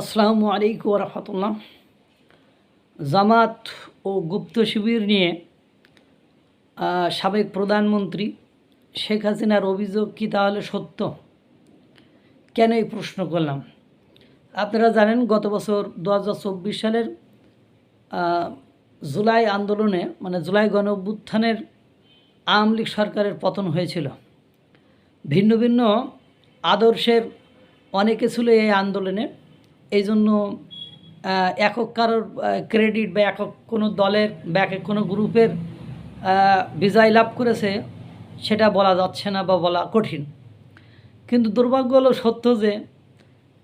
আসসালামু আলাইকুম রহমতুল্লাহ। জামাত ও গুপ্ত শিবির নিয়ে সাবেক প্রধানমন্ত্রী শেখ হাসিনার অভিযোগ কি তাহলে সত্য? কেন এই প্রশ্ন করলাম? আপনারা জানেন, গত বছর দু হাজার চব্বিশ সালের জুলাই আন্দোলনে মানে জুলাই গণ অভ্যুত্থানের আওয়ামী লীগ সরকারের পতন হয়েছিল। ভিন্ন ভিন্ন আদর্শের অনেকে ছিল এই আন্দোলনে। এই জন্য একক কারোর ক্রেডিট বা একক কোনো দলের বা একক কোনো গ্রুপের বিজয় লাভ করেছে, সেটা বলা যাচ্ছে না বা বলা কঠিন। কিন্তু দুর্ভাগ্য হলো সত্য যে,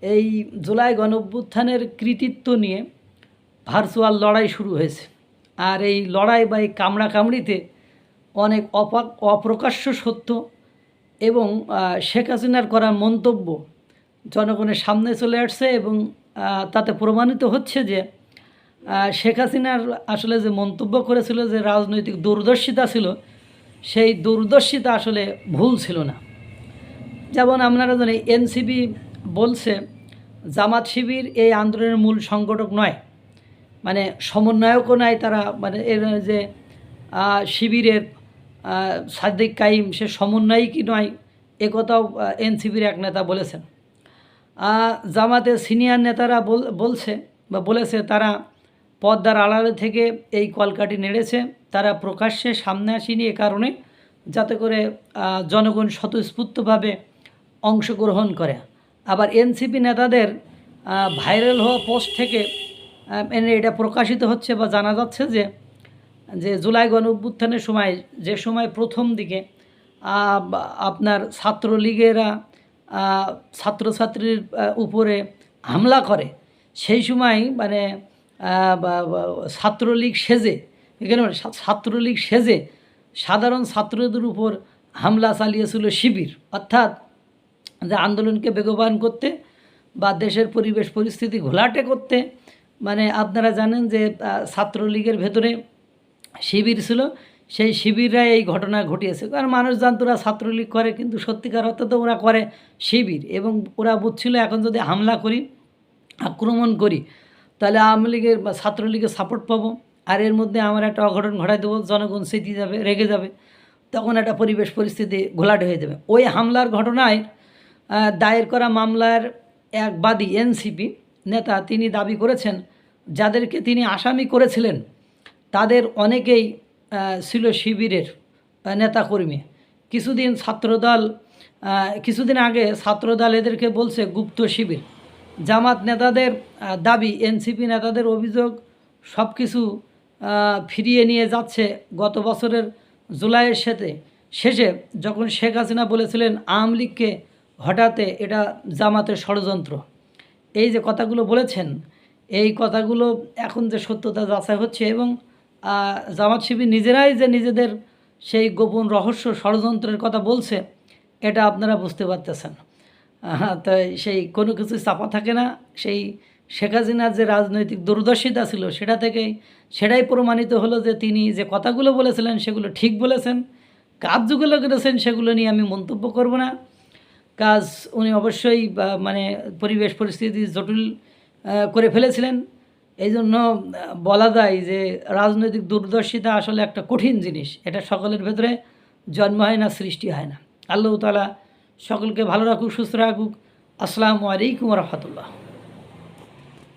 এই জুলাই গণঅভ্যুত্থানের কৃতিত্ব নিয়ে ভার্চুয়াল লড়াই শুরু হয়েছে। আর এই লড়াই বা এই কামড়াকামড়িতে অনেক অপা, অপ্রকাশ্য সত্য এবং শেখ হাসিনার করা মন্তব্য জনগণের সামনে চলে আসছে এবং তাতে প্রমাণিত হচ্ছে যে শেখ হাসিনার আসলে যে মন্তব্য করেছিল যে রাজনৈতিক দূরদর্শিতা ছিল, সেই দূরদর্শিতা আসলে ভুল ছিল না। যেমন আপনারা জানি এনসিবি বলছে, জামাত শিবির এই আন্দোলনের মূল সংগঠক নয় মানে সমন্বয়কও নয় তারা মানে এর যে শিবিরের সাদিক কাইম, সে সমন্বয়ই কি নয় একথাও এনসিবির এক নেতা বলেছেন। জামাতের সিনিয়র নেতারা বল- বলছে বা বলেছে তারা পদ্মার আড়ালে থেকে এই কলকাটি নেড়েছে। তারা প্রকাশ্যে সামনে আসেনি এ কারণে, যাতে করে জনগণ স্বতঃস্ফূর্তভাবে অংশগ্রহণ করে। আবার এনসিপি নেতাদের ভাইরাল হওয়া পোস্ট থেকে এনে এটা প্রকাশিত হচ্ছে বা জানা যাচ্ছে যে যে জুলাই গণ অভ্যুত্থানের সময়, যে সময় প্রথম দিকে আপনার ছাত্রলীগেরা ছাত্রছাত্রীর উপরে হামলা করে। সেই সময় মানে ছাত্রলীগ সেজে, এখানে বলে ছাত্রলীগ সেজে সাধারণ ছাত্রদের উপর হামলা চালিয়েছিল শিবির। অর্থাৎ যে আন্দোলনকে বেগবান করতে বা দেশের পরিবেশ পরিস্থিতি ঘোলাটে করতে মানে আপনারা জানেন যে ছাত্রলীগের ভেতরে শিবির ছিল। সেই শিবিররা এই ঘটনা ঘটিয়েছে। কারণ মানুষ জানতো ওরা ছাত্রলীগ করে, কিন্তু সত্যিকার অর্থে তো ওরা করে শিবির এবং ওরা বুঝছিল এখন যদি হামলা করি, আক্রমণ করি, তাহলে আওয়ামী লীগের বা ছাত্রলীগের সাপোর্ট পাবো। আর এর মধ্যে আমার একটা অঘটন ঘটাই দেবো, জনগণ স্মৃতি যাবে, রেগে যাবে, তখন একটা পরিবেশ পরিস্থিতি ঘোলাটে হয়ে যাবে। ওই হামলার ঘটনায় দায়ের করা মামলার এক বাদী এনসিপি নেতা তিনি দাবি করেছেন, যাদেরকে তিনি আসামি করেছিলেন, তাদের অনেকেই ছিল শিবিরের নেতাকর্মী। কিছুদিন ছাত্রদল কিছুদিন আগে ছাত্রদল এদেরকে বলছে গুপ্ত শিবির। জামাত নেতাদের দাবি এনসিপি নেতাদের অভিযোগ সব কিছু ফিরিয়ে নিয়ে যাচ্ছে গত বছরের জুলাইয়ের সাথে। শেষে যখন শেখ হাসিনা বলেছিলেন আওয়ামী লীগকে হঠাতে এটা জামাতের ষড়যন্ত্র। এই যে কথাগুলো বলেছেন, এই কথাগুলো এখন যে সত্যতা যাচাই হচ্ছে এবং জামাত শিবির নিজেরাই যে নিজেদের সেই গোপন রহস্য ষড়যন্ত্রের কথা বলছে, এটা আপনারা বুঝতে পারতেছেন। তাই সেই কোনো কিছু চাপা থাকে না। সেই শেখ হাসিনার যে রাজনৈতিক দূরদর্শিতা ছিল, সেটা থেকেই, সেটাই প্রমাণিত হলো যে তিনি যে কথাগুলো বলেছিলেন, সেগুলো ঠিক বলেছেন। কাজগুলো করেছেন সেগুলো নিয়ে আমি মন্তব্য করব না। কাজ উনি অবশ্যই মানে পরিবেশ পরিস্থিতি জটিল করে ফেলেছিলেন। এই জন্য বলা যায় যে রাজনৈতিক দূরদর্শিতা আসলে একটা কঠিন জিনিস। এটা সকলের ভেতরে জন্ম হয় না, সৃষ্টি হয় না। আল্লাহ তালা সকলকে ভালো রাখুক, সুস্থ রাখুক। আসসালামু আলাইকুম রহমতুল্লাহ।